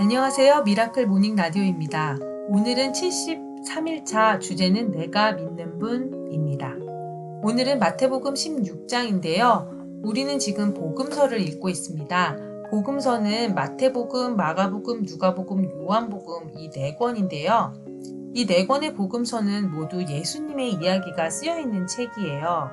안녕하세요. 미라클 모닝 라디오입니다. 오늘은 73일차 주제는 내가 믿는 분입니다. 오늘은 마태복음 16장인데요. 우리는 지금 복음서를 읽고 있습니다. 복음서는 마태복음, 마가복음, 누가복음, 요한복음 이 네 권인데요. 이 네 권의 복음서는 모두 예수님의 이야기가 쓰여 있는 책이에요.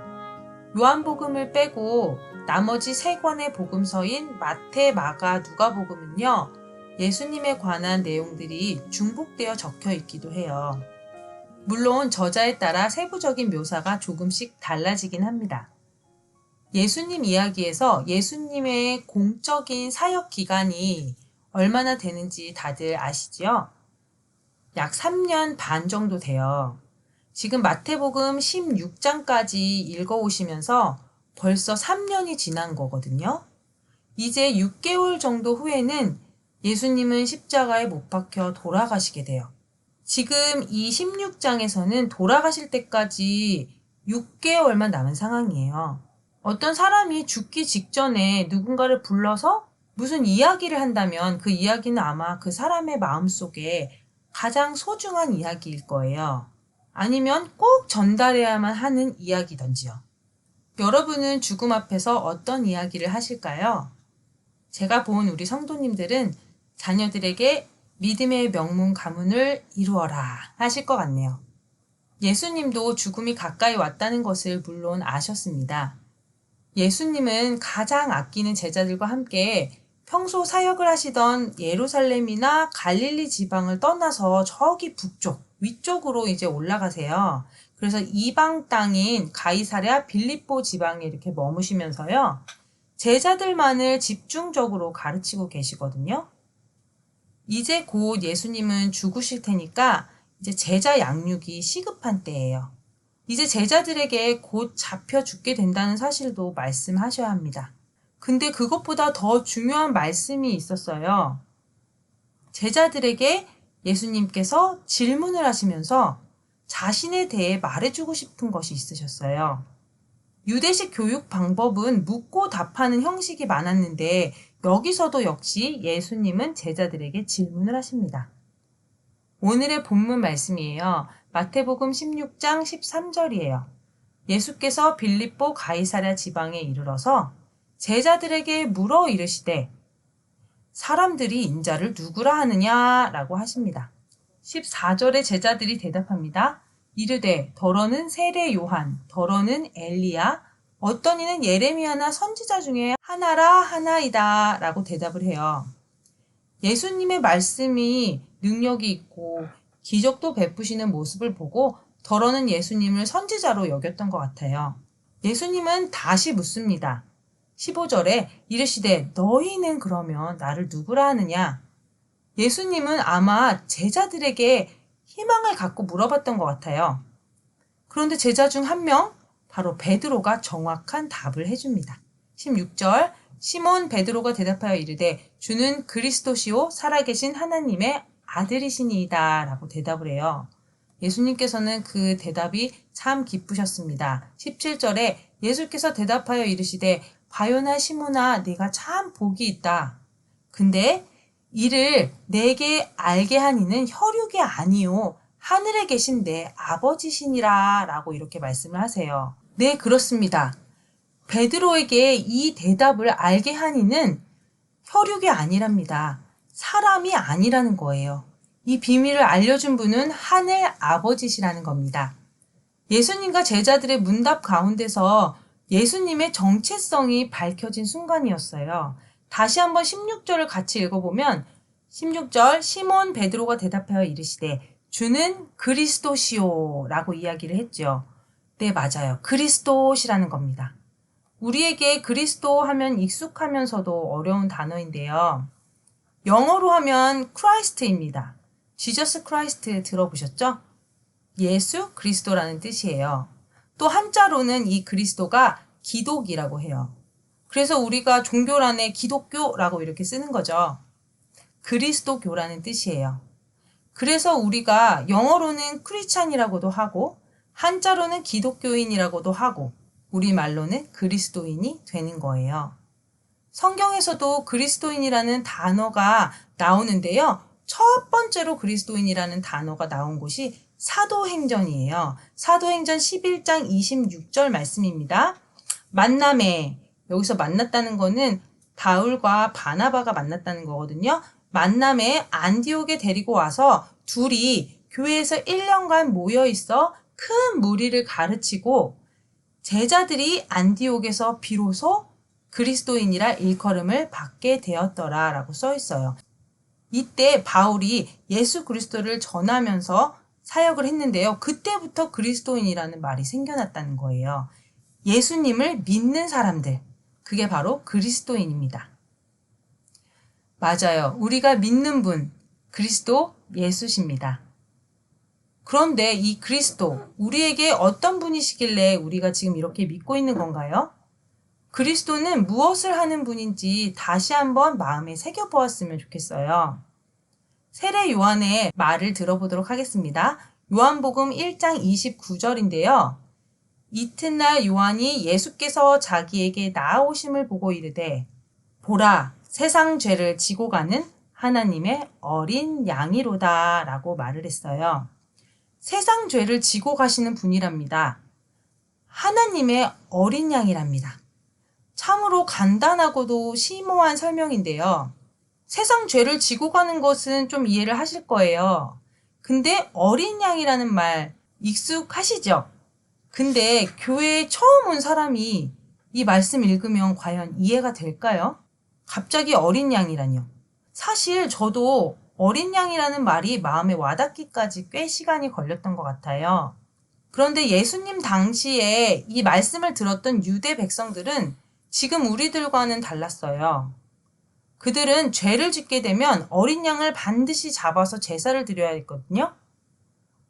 요한복음을 빼고 나머지 세 권의 복음서인 마태, 마가, 누가복음은요. 예수님에 관한 내용들이 중복되어 적혀 있기도 해요. 물론 저자에 따라 세부적인 묘사가 조금씩 달라지긴 합니다. 예수님 이야기에서 예수님의 공적인 사역 기간이 얼마나 되는지 다들 아시지요? 약 3년 반 정도 돼요. 지금 마태복음 16장까지 읽어오시면서 벌써 3년이 지난 거거든요. 이제 6개월 정도 후에는 예수님은 십자가에 못 박혀 돌아가시게 돼요. 지금 이 16장에서는 돌아가실 때까지 6개월만 남은 상황이에요. 어떤 사람이 죽기 직전에 누군가를 불러서 무슨 이야기를 한다면 그 이야기는 아마 그 사람의 마음속에 가장 소중한 이야기일 거예요. 아니면 꼭 전달해야만 하는 이야기던지요. 여러분은 죽음 앞에서 어떤 이야기를 하실까요? 제가 본 우리 성도님들은 자녀들에게 믿음의 명문 가문을 이루어라 하실 것 같네요. 예수님도 죽음이 가까이 왔다는 것을 물론 아셨습니다. 예수님은 가장 아끼는 제자들과 함께 평소 사역을 하시던 예루살렘이나 갈릴리 지방을 떠나서 저기 북쪽, 위쪽으로 이제 올라가세요. 그래서 이방 땅인 가이사랴 빌립보 지방에 이렇게 머무시면서요. 제자들만을 집중적으로 가르치고 계시거든요. 이제 곧 예수님은 죽으실 테니까 이제 제자 양육이 시급한 때예요. 이제 제자들에게 곧 잡혀 죽게 된다는 사실도 말씀하셔야 합니다. 근데 그것보다 더 중요한 말씀이 있었어요. 제자들에게 예수님께서 질문을 하시면서 자신에 대해 말해주고 싶은 것이 있으셨어요. 유대식 교육 방법은 묻고 답하는 형식이 많았는데 여기서도 역시 예수님은 제자들에게 질문을 하십니다. 오늘의 본문 말씀이에요. 마태복음 16장 13절이에요. 예수께서 빌립보 가이사랴 지방에 이르러서 제자들에게 물어 이르시되 사람들이 인자를 누구라 하느냐라고 하십니다. 14절에 제자들이 대답합니다. 이르되 더러는 세례 요한, 더러는 엘리야, 어떤 이는 예레미야나 선지자 중에 하나라 하나이다 라고 대답을 해요. 예수님의 말씀이 능력이 있고 기적도 베푸시는 모습을 보고 더러는 예수님을 선지자로 여겼던 것 같아요. 예수님은 다시 묻습니다. 15절에 이르시되 너희는 그러면 나를 누구라 하느냐? 예수님은 아마 제자들에게 희망을 갖고 물어봤던 것 같아요. 그런데 제자 중 한 명, 바로 베드로가 정확한 답을 해줍니다. 16절 시몬 베드로가 대답하여 이르되 주는 그리스도시요 살아계신 하나님의 아들이시니이다 라고 대답을 해요. 예수님께서는 그 대답이 참 기쁘셨습니다. 17절에 예수께서 대답하여 이르시되 바요나 시몬아 네가 참 복이 있다. 근데 이를 내게 알게 하니는 혈육이 아니요 하늘에 계신 내 아버지시니라 라고 이렇게 말씀을 하세요. 네 그렇습니다. 베드로에게 이 대답을 알게 하니는 혈육이 아니랍니다. 사람이 아니라는 거예요. 이 비밀을 알려준 분은 하늘 아버지시라는 겁니다. 예수님과 제자들의 문답 가운데서 예수님의 정체성이 밝혀진 순간이었어요. 다시 한번 16절을 같이 읽어보면 16절 시몬 베드로가 대답하여 이르시되 주는 그리스도시오 라고 이야기를 했죠. 네, 맞아요. 그리스도시라는 겁니다. 우리에게 그리스도 하면 익숙하면서도 어려운 단어인데요. 영어로 하면 크라이스트입니다. 지저스 크라이스트 들어보셨죠? 예수 그리스도라는 뜻이에요. 또 한자로는 이 그리스도가 기독이라고 해요. 그래서 우리가 종교란에 기독교라고 이렇게 쓰는 거죠. 그리스도교라는 뜻이에요. 그래서 우리가 영어로는 크리찬이라고도 하고 한자로는 기독교인이라고도 하고 우리말로는 그리스도인이 되는 거예요. 성경에서도 그리스도인이라는 단어가 나오는데요. 첫 번째로 그리스도인이라는 단어가 나온 곳이 사도행전이에요. 사도행전 11장 26절 말씀입니다. 만남에 여기서 만났다는 거는 바울과 바나바가 만났다는 거거든요. 만남에 안디옥에 데리고 와서 둘이 교회에서 1년간 모여 있어 큰 무리를 가르치고 제자들이 안디옥에서 비로소 그리스도인이라 일컬음을 받게 되었더라 라고 써 있어요. 이때 바울이 예수 그리스도를 전하면서 사역을 했는데요. 그때부터 그리스도인이라는 말이 생겨났다는 거예요. 예수님을 믿는 사람들. 그게 바로 그리스도인입니다. 맞아요. 우리가 믿는 분, 그리스도 예수십니다. 그런데 이 그리스도, 우리에게 어떤 분이시길래 우리가 지금 이렇게 믿고 있는 건가요? 그리스도는 무엇을 하는 분인지 다시 한번 마음에 새겨보았으면 좋겠어요. 세례 요한의 말을 들어보도록 하겠습니다. 요한복음 1장 29절인데요. 이튿날 요한이 예수께서 자기에게 나아오심을 보고 이르되 보라 세상 죄를 지고 가는 하나님의 어린 양이로다 라고 말을 했어요. 세상 죄를 지고 가시는 분이랍니다. 하나님의 어린 양이랍니다. 참으로 간단하고도 심오한 설명인데요. 세상 죄를 지고 가는 것은 좀 이해를 하실 거예요. 근데 어린 양이라는 말 익숙하시죠? 근데 교회에 처음 온 사람이 이 말씀 읽으면 과연 이해가 될까요? 갑자기 어린 양이라뇨. 사실 저도 어린 양이라는 말이 마음에 와닿기까지 꽤 시간이 걸렸던 것 같아요. 그런데 예수님 당시에 이 말씀을 들었던 유대 백성들은 지금 우리들과는 달랐어요. 그들은 죄를 짓게 되면 어린 양을 반드시 잡아서 제사를 드려야 했거든요.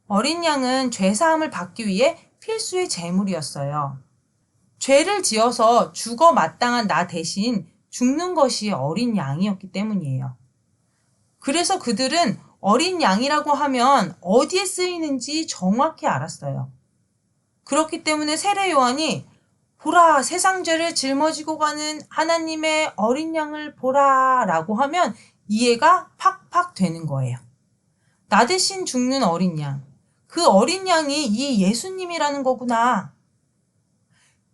어린 양은 죄사함을 받기 위해 필수의 제물이었어요. 죄를 지어서 죽어 마땅한 나 대신 죽는 것이 어린 양이었기 때문이에요. 그래서 그들은 어린 양이라고 하면 어디에 쓰이는지 정확히 알았어요. 그렇기 때문에 세례 요한이 보라 세상 죄를 짊어지고 가는 하나님의 어린 양을 보라 라고 하면 이해가 팍팍 되는 거예요. 나 대신 죽는 어린 양. 그 어린 양이 이 예수님이라는 거구나.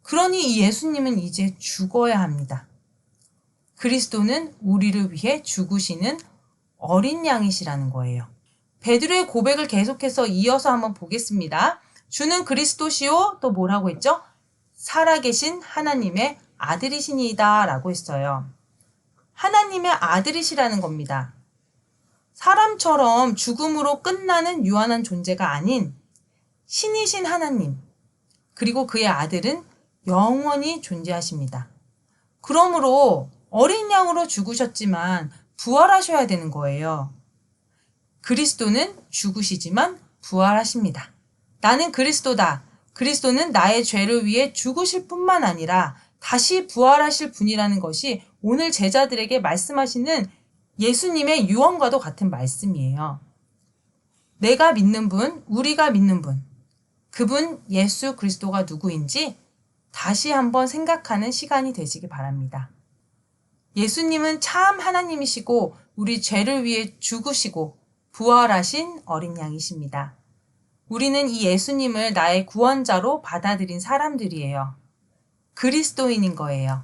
그러니 이 예수님은 이제 죽어야 합니다. 그리스도는 우리를 위해 죽으시는 어린 양이시라는 거예요. 베드로의 고백을 계속해서 이어서 한번 보겠습니다. 주는 그리스도시요 또 뭐라고 했죠? 살아계신 하나님의 아들이시니이다 라고 했어요. 하나님의 아들이시라는 겁니다. 사람처럼 죽음으로 끝나는 유한한 존재가 아닌 신이신 하나님, 그리고 그의 아들은 영원히 존재하십니다. 그러므로 어린 양으로 죽으셨지만 부활하셔야 되는 거예요. 그리스도는 죽으시지만 부활하십니다. 나는 그리스도다. 그리스도는 나의 죄를 위해 죽으실 뿐만 아니라 다시 부활하실 분이라는 것이 오늘 제자들에게 말씀하시는 예수님의 유언과도 같은 말씀이에요. 내가 믿는 분, 우리가 믿는 분, 그분 예수 그리스도가 누구인지 다시 한번 생각하는 시간이 되시기 바랍니다. 예수님은 참 하나님이시고 우리 죄를 위해 죽으시고 부활하신 어린 양이십니다. 우리는 이 예수님을 나의 구원자로 받아들인 사람들이에요. 그리스도인인 거예요.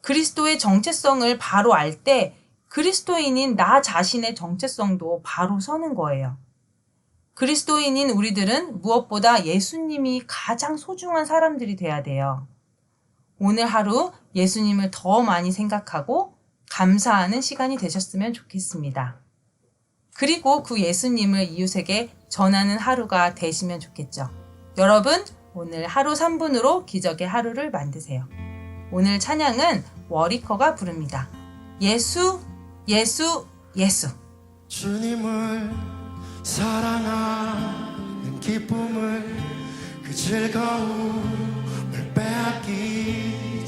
그리스도의 정체성을 바로 알 때 그리스도인인 나 자신의 정체성도 바로 서는 거예요. 그리스도인인 우리들은 무엇보다 예수님이 가장 소중한 사람들이 돼야 돼요. 오늘 하루 예수님을 더 많이 생각하고 감사하는 시간이 되셨으면 좋겠습니다. 그리고 그 예수님을 이웃에게 전하는 하루가 되시면 좋겠죠. 여러분, 오늘 하루 3분으로 기적의 하루를 만드세요. 오늘 찬양은 워리커가 부릅니다. 예수, 예수, 예수. 주님을 사랑하는 기쁨을 그 즐거움을 빼앗기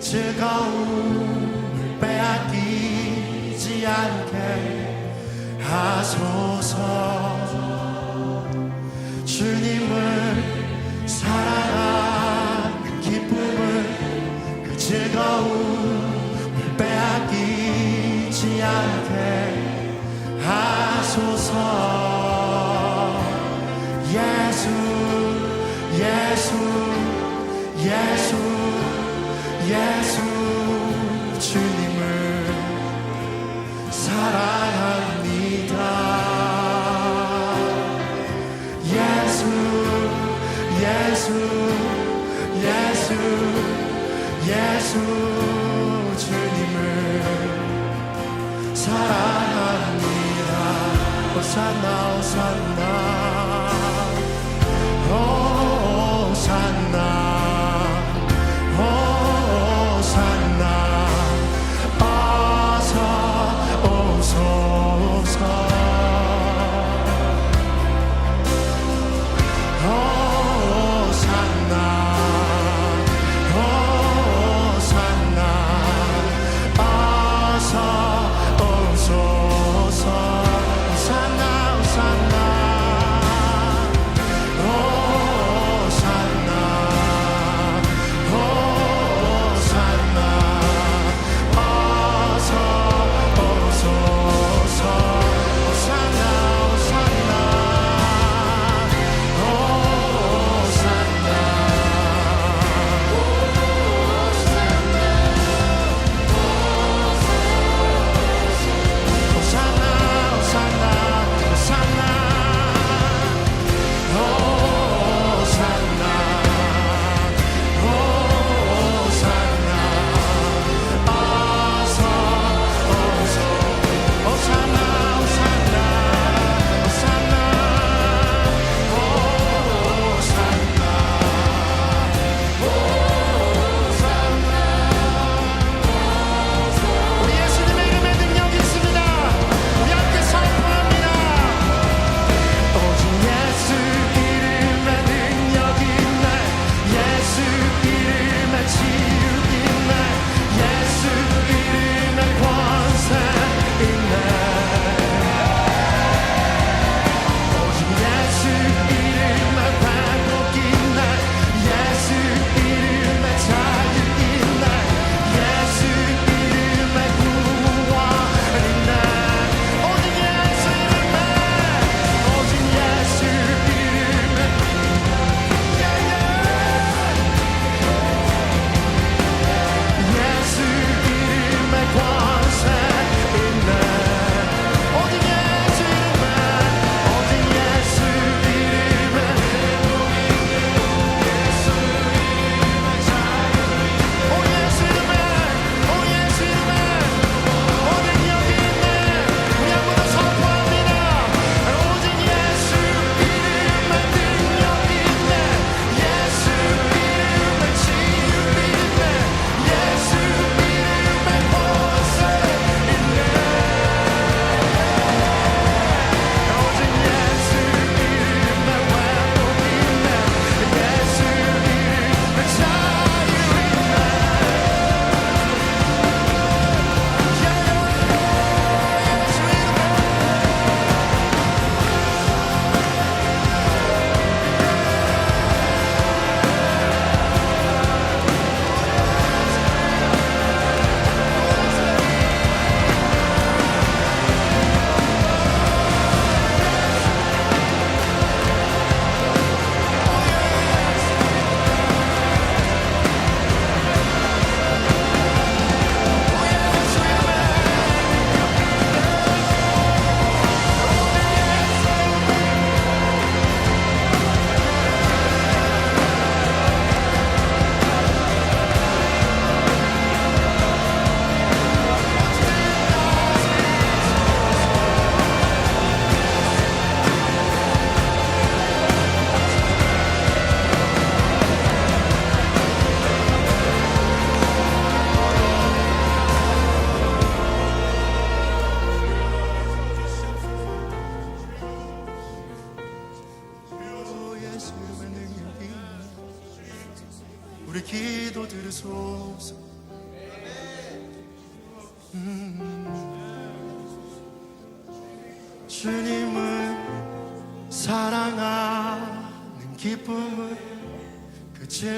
그 즐거움을 빼앗기지 않게 하소서. 주님을 사랑하는 기쁨을 그 즐거움을 빼앗기지 않게 하소서 예수 주님을 사랑합니다. 호산나 호산나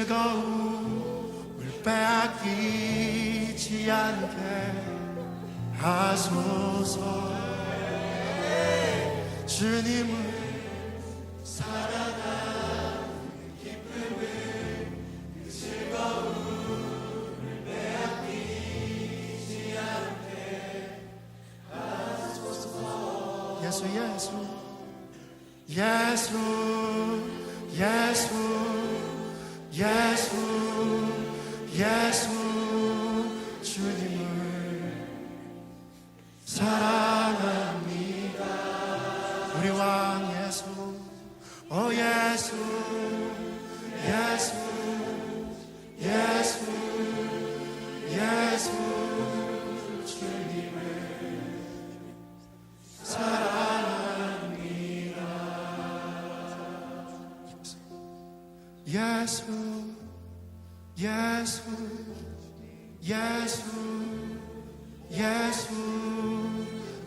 즐거움을 빼앗기지 않게 하소서. 주님을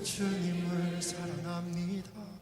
주님을 사랑합니다.